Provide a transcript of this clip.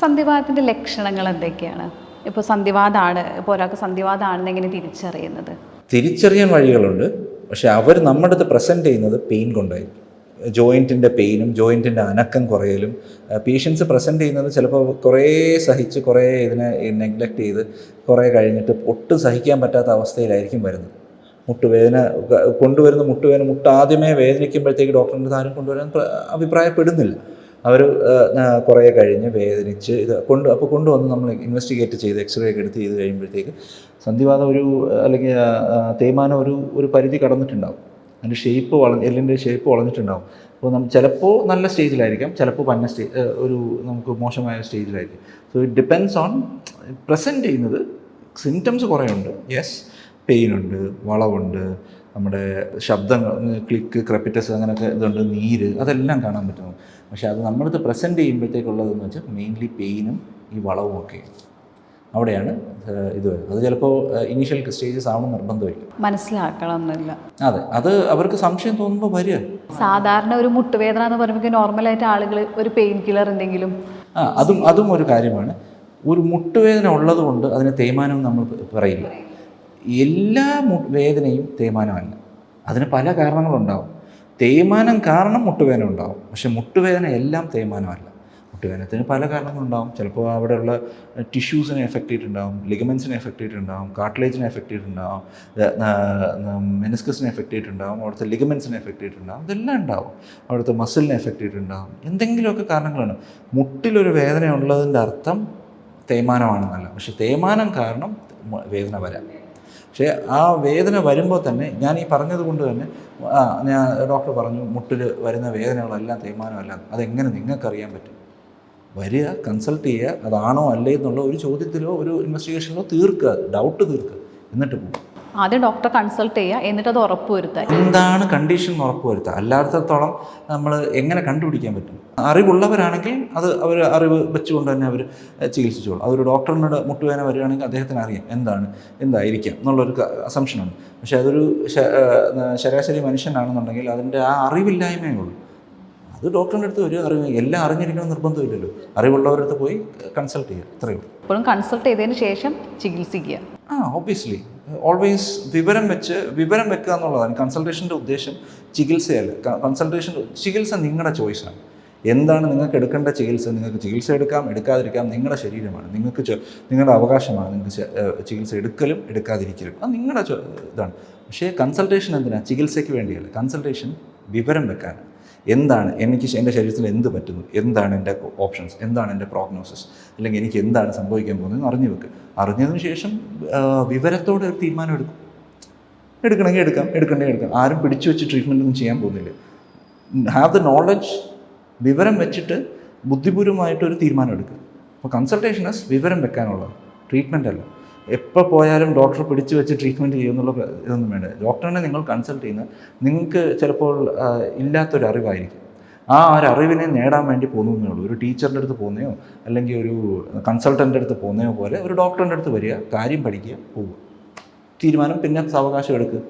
സന്ധിവാതത്തിന്റെ ലക്ഷണങ്ങൾ എന്തൊക്കെയാണ്? ഇപ്പോൾ സന്ധിവാദമാണ് ഇപ്പോൾ ഒരാൾക്ക് സന്ധിവാദമാണെന്ന് എങ്ങനെ തിരിച്ചറിയുന്നത്? തിരിച്ചറിയാൻ വഴികളുണ്ട്. പക്ഷെ അവർ നമ്മുടെ അടുത്ത് പ്രസന്റ് ചെയ്യുന്നത് പെയിൻ കൊണ്ടായിരിക്കും. ജോയിന്റിന്റെ പെയിനും ജോയിന്റിന്റെ അനക്കം കുറയലും പേഷ്യൻസ് പ്രസന്റ് ചെയ്യുന്നത് ചിലപ്പോൾ കുറേ സഹിച്ച് കുറേ ഇതിനെ നെഗ്ലക്റ്റ് ചെയ്ത് കുറേ കഴിഞ്ഞിട്ട് ഒട്ടും സഹിക്കാൻ പറ്റാത്ത അവസ്ഥയിലായിരിക്കും വരുന്നത്. മുട്ടുവേദന കൊണ്ടുവരുന്ന മുട്ടുവേദന മുട്ട് ആദ്യമേ വേദനിക്കുമ്പോഴത്തേക്ക് ഡോക്ടറിന്റെ താരം കൊണ്ടുവരാൻ അഭിപ്രായപ്പെടുന്നില്ല. അവർ കുറേ കഴിഞ്ഞ് വേദനിച്ച് ഇത് കൊണ്ട് അപ്പോൾ കൊണ്ടുവന്ന് നമ്മൾ ഇൻവെസ്റ്റിഗേറ്റ് ചെയ്ത് എക്സ്റേ ഒക്കെ എടുത്ത് ചെയ്ത് കഴിയുമ്പോഴത്തേക്ക് സന്ധിവാദം ഒരു അല്ലെങ്കിൽ തേയ്മാനം ഒരു ഒരു പരിധി കടന്നിട്ടുണ്ടാവും. അതിന്റെ ഷേപ്പ് വള എല്ലിന്റെ ഷേപ്പ് വളഞ്ഞിട്ടുണ്ടാവും. അപ്പോൾ നമ്മൾ ചിലപ്പോൾ നല്ല സ്റ്റേജിലായിരിക്കാം ചിലപ്പോൾ പന്ന സ്റ്റേജ് ഒരു നമുക്ക് മോശമായ സ്റ്റേജിലായിരിക്കും so it depends on present ചെയ്യുന്നത് സിംറ്റംസ് കുറേ ഉണ്ട്. യെസ് പെയിൻ ഉണ്ട് വളവുണ്ട് നമ്മുടെ ശബ്ദങ്ങൾ ക്ലിക്ക് ക്രെപ്പിറ്റസ് അങ്ങനെയൊക്കെ ഇതുണ്ട് നീര് അതെല്ലാം കാണാൻ പറ്റുന്നു പക്ഷേ അത് നമ്മളിത് പ്രസന്റ് ചെയ്യുമ്പോഴത്തേക്കുള്ളതെന്ന് വെച്ചാൽ മെയിൻലി പെയിനും ഈ വളവും ഒക്കെ. അവിടെയാണ് ഇത് വരുന്നത്. അത് ചിലപ്പോൾ ഇനീഷ്യൽ സ്റ്റേജസ് ആവണം നിർബന്ധമില്ല മനസ്സിലാക്കണമെന്നില്ല. അതെ. അത് അവർക്ക് സംശയം തോന്നുമ്പോൾ വരിക. സാധാരണ ഒരു മുട്ടുവേദന എന്ന് പറയുമ്പോൾ നോർമലായിട്ട് ആളുകൾ ഒരു പെയിൻ കില്ലർ എന്തെങ്കിലും ആ അതും അതും ഒരു കാര്യമാണ്. ഒരു മുട്ടുവേദന ഉള്ളതുകൊണ്ട് അതിന് തേയ്മാനം നമ്മൾ പറയില്ല. എല്ലാ വേദനയും തേയ്മാനമല്ല. അതിന് പല കാരണങ്ങളുണ്ടാവും. തേയ്മാനം കാരണം മുട്ടുവേദന ഉണ്ടാവും. പക്ഷെ മുട്ടുവേദന എല്ലാം തേയ്മാനമല്ല. മുട്ടുവേദനത്തിന് പല കാരണങ്ങളുണ്ടാവും. ചിലപ്പോൾ അവിടെയുള്ള ടിഷ്യൂസിനെ എഫക്റ്റ് ചെയ്തിട്ടുണ്ടാവും ലിഗമെൻസിനെ എഫക്റ്റ് ചെയ്തിട്ടുണ്ടാവും കാർട്ടിലേജിനെ എഫക്റ്റ് ചെയ്തിട്ടുണ്ടാവും മെനിസ്കസിനെ എഫക്റ്റ് ചെയ്തിട്ടുണ്ടാവും അവിടുത്തെ ലിഗമെൻസിനെ എഫക്റ്റ് ചെയ്തിട്ടുണ്ടാവും ഇതെല്ലാം ഉണ്ടാവും. അവിടുത്തെ മസിലിനെ എഫക്റ്റ് ചെയ്തിട്ടുണ്ടാവും. എന്തെങ്കിലുമൊക്കെ കാരണങ്ങളാണ് മുട്ടിലൊരു വേദന ഉള്ളതിന്റെ അർത്ഥം തേയ്മാനമാണെന്നല്ല. പക്ഷെ തേയ്മാനം കാരണം വേദന വരാം. പക്ഷേ ആ വേദന വരുമ്പോൾ തന്നെ ഞാൻ ഈ പറഞ്ഞത് കൊണ്ട് തന്നെ ഞാൻ ഡോക്ടർ പറഞ്ഞു മുട്ടിൽ വരുന്ന വേദനകളെല്ലാം തേയ്മാനമല്ല. അതെങ്ങനെ നിങ്ങൾക്കറിയാൻ പറ്റും? വരിക കൺസൾട്ട് ചെയ്യുക അതാണോ അല്ലേ എന്നുള്ള ഒരു ചോദ്യത്തിലോ ഒരു ഇൻവെസ്റ്റിഗേഷനിലോ തീർക്കുക ഡൗട്ട് തീർക്കുക. എന്നിട്ട് പോകും ആദ്യം ഡോക്ടറെ കൺസൾട്ട് ചെയ്യുക എന്നിട്ട് അത് ഉറപ്പുവരുത്തുക എന്താണ് കണ്ടീഷൻ എന്ന് ഉറപ്പ് വരുത്തുക അല്ലാത്തത്തോളം നമ്മൾ എങ്ങനെ കണ്ടുപിടിക്കാൻ പറ്റും? അറിവുള്ളവരാണെങ്കിൽ അത് അവർ അറിവ് വെച്ചുകൊണ്ട് തന്നെ അവർ ചികിത്സിച്ചോളും. അതൊരു ഡോക്ടറിനോട് മുട്ടുവേന വരികയാണെങ്കിൽ അദ്ദേഹത്തിന് അറിയാം എന്താണ് എന്തായിരിക്കാം എന്നുള്ളൊരു അസംഷനാണ് പക്ഷെ അതൊരു ശരാശരി മനുഷ്യനാണെന്നുണ്ടെങ്കിൽ അതിന്റെ ആ അറിവില്ലായ്മയേ ഉള്ളൂ. അത് ഡോക്ടറിന്റെ അടുത്ത് ഒരു അറിവ് എല്ലാം അറിഞ്ഞിരിക്കണം നിർബന്ധമില്ലല്ലോ. അറിവുള്ളവരുടെ അടുത്ത് പോയി കൺസൾട്ട് ചെയ്യുക. അത്രയേ ഉള്ളൂ. എപ്പോഴും കൺസൾട്ട് ചെയ്തതിന് ശേഷം ചികിത്സിക്കുക. ആ ഓബിയസ്ലി ഓൾവേസ് വിവരം വെച്ച് വിവരം വെക്കുക എന്നുള്ളതാണ് കൺസൾട്ടേഷന്റെ ഉദ്ദേശം ചികിത്സയല്ല. കൺസൾട്ടേഷൻ ചികിത്സ നിങ്ങളുടെ ചോയ്സാണ് എന്താണ് നിങ്ങൾക്ക് എടുക്കേണ്ട ചികിത്സ? നിങ്ങൾക്ക് ചികിത്സ എടുക്കാം എടുക്കാതിരിക്കാം നിങ്ങളുടെ ശരീരമാണ്. നിങ്ങൾക്ക് നിങ്ങളുടെ അവകാശമാണ് നിങ്ങൾക്ക് ചികിത്സ എടുക്കലും എടുക്കാതിരിക്കലും. അത് നിങ്ങളുടെ ഇതാണ്. പക്ഷേ കൺസൾട്ടേഷൻ എന്തിനാണ് ചികിത്സയ്ക്ക് വേണ്ടിയല്ല. കൺസൾട്ടേഷൻ വിവരം വെക്കാനാണ്. എന്താണ് എനിക്ക് എന്റെ ശരീരത്തിൽ എന്ത് പറ്റുന്നു? എന്താണ് എന്റെ ഓപ്ഷൻസ് എന്താണ് എന്റെ പ്രോഗ്നോസിസ് അല്ലെങ്കിൽ എനിക്ക് എന്താണ് സംഭവിക്കാൻ പോകുന്നത് അറിഞ്ഞു വെക്കുക അറിഞ്ഞതിന് ശേഷം വിവരത്തോടെ ഒരു തീരുമാനം എടുക്കും. എടുക്കണമെങ്കിൽ എടുക്കാം എടുക്കണമെങ്കിൽ എടുക്കാം. ആരും പിടിച്ചു വെച്ച് ട്രീറ്റ്മെന്റ് ഒന്നും ചെയ്യാൻ പോകുന്നില്ല. ഹാവ് ദ നോളജ് വിവരം വെച്ചിട്ട് ബുദ്ധിപൂർവമായിട്ട് ഒരു തീരുമാനം എടുക്കുക അപ്പോൾ കൺസൾട്ടേഷൻ വിവരം വെക്കാനുള്ളത് ട്രീറ്റ്മെന്റ് അല്ല. എപ്പോൾ പോയാലും ഡോക്ടർ പിടിച്ചു വെച്ച് ട്രീറ്റ്മെന്റ് ചെയ്യുന്നുള്ള ഇതൊന്നും വേണ്ട. ഡോക്ടറിനെ നിങ്ങൾ കൺസൾട്ട് ചെയ്യുന്ന നിങ്ങൾക്ക് ചിലപ്പോൾ ഇല്ലാത്തൊരു അറിവായിരിക്കും. ആ ഒരു അറിവിനെ നേടാൻ വേണ്ടി പോകുന്നേ ഉള്ളൂ. ഒരു ടീച്ചറിന്റെ അടുത്ത് പോകുന്നയോ അല്ലെങ്കിൽ ഒരു കൺസൾട്ടന്റെ അടുത്ത് പോകുന്നയോ പോലെ ഒരു ഡോക്ടറിന്റെ അടുത്ത് വരിക കാര്യം പഠിക്കുക പോവുക. തീരുമാനം പിന്നെ സാവകാശം എടുക്കുക.